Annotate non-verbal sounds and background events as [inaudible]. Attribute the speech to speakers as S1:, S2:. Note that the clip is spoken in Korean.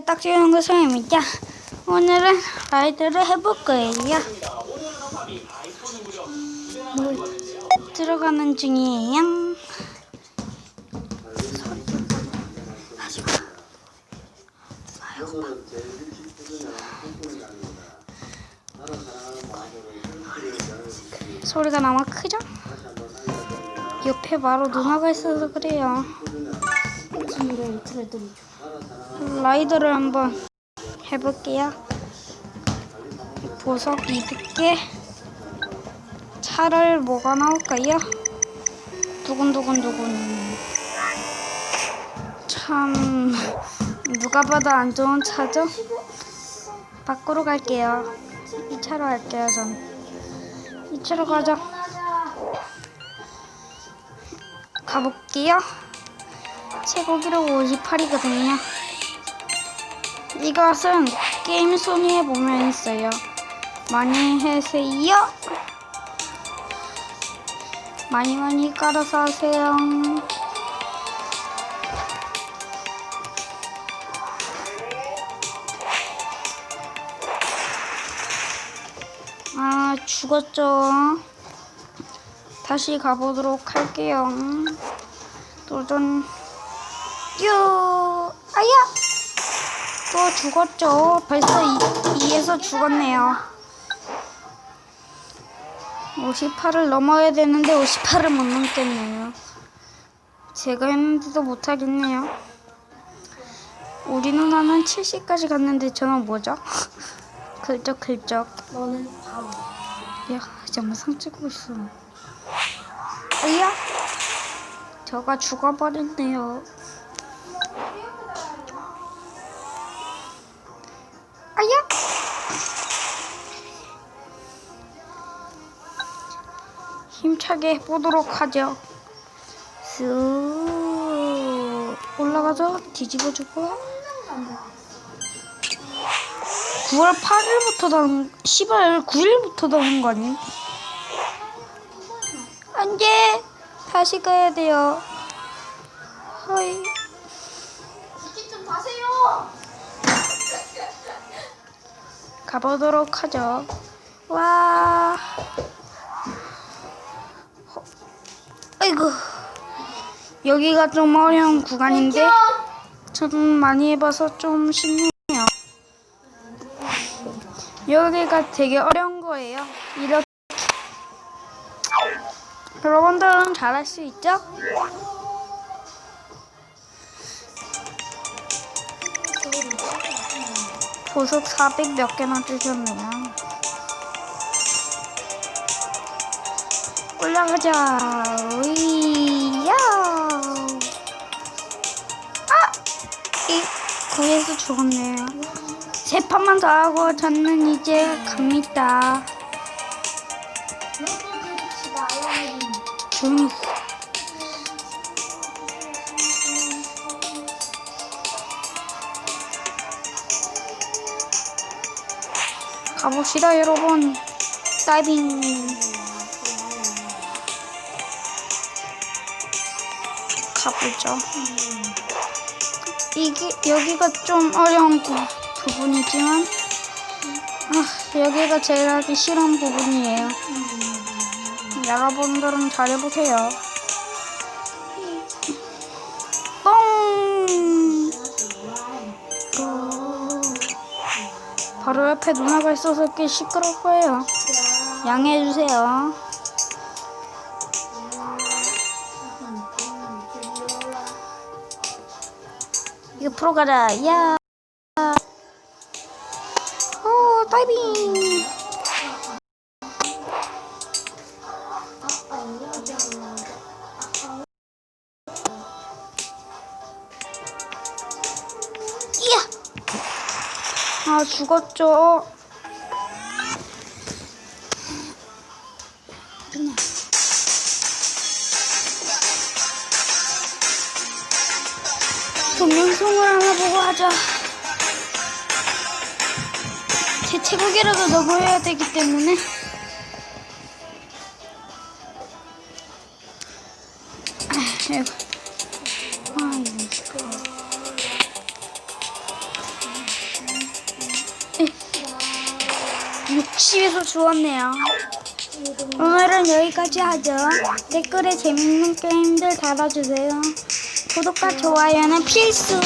S1: 딱 지우는 거 소입니다. 오늘은 라이드를 해볼 거예요. 뭐 들어가는 중이에요. 소리가 너무 크죠? 옆에 바로 누나가 있어서 그래요. 라이더를 한번 해볼게요. 보석 200개. 차를 뭐가 나올까요? 두근두근두근. 참 누가 봐도 안 좋은 차죠? 밖으로 갈게요. 이 차로 갈게요, 전. 이 차로 가자. 가볼게요. 최고 기록 58이거든요. 이것은 게임 순위에 보면 있어요. 많이 해세요. 많이 많이 깔아서 하세요. 아, 죽었죠. 다시 가보도록 할게요. 도전. 뀨! 아야! 또 죽었죠. 벌써 2, 에서 죽었네요. 58을 넘어야 되는데 58을 못 넘겠네요. 제가 했는데도 못하겠네요. 우리 누나는 70까지 갔는데 저는 뭐죠? [laughs] 글적글적.
S2: 너는 바보.
S1: 야, 정말 상 찍고 있어. 아야! 저가 죽어버렸네요. 힘차게 해보도록 하죠. 쓱 올라가서 뒤집어주고 9월 8일부터 다는 10월 9일부터 다는 거 아니에요? 안돼 다시 가야 돼요. 허이
S2: 굳이 좀 가세요.
S1: 가보도록 하죠. 와. 아이고. 여기가 좀 어려운 구간인데 좀 많이 해봐서 좀 쉽네요. 여기가 되게 어려운 거예요. 이렇게 여러분들은 잘할 수 있죠? 보석 400 몇 개나 주셨네요. 올라가자. 거기에서 죽었네요. 세 판만 더 하고 저는 이제 갑니다. 조용히. 있어. 가봅시다, 여러분. 다이빙. 가보죠. 이게 여기가 좀 어려운 부, 부분이지만 아, 여기가 제일 하기 싫은 부분이에요. 여러분들은 잘해보세요. 뻥! 어, 바로 옆에 누나가 있어서 꽤 시끄러울 거예요. 양해해주세요. 이거 프로 가자. 야. 오, 다이빙. 아, 죽었죠. 동 방송을 하나 보고 하자. 제 체격이라도 넣어야 되기 때문에. 아이고. 아이고. 60에서 주었네요. 오늘은 여기까지 하죠. 댓글에 재밌는 게임들 달아주세요. 구독과 좋아요는 필수.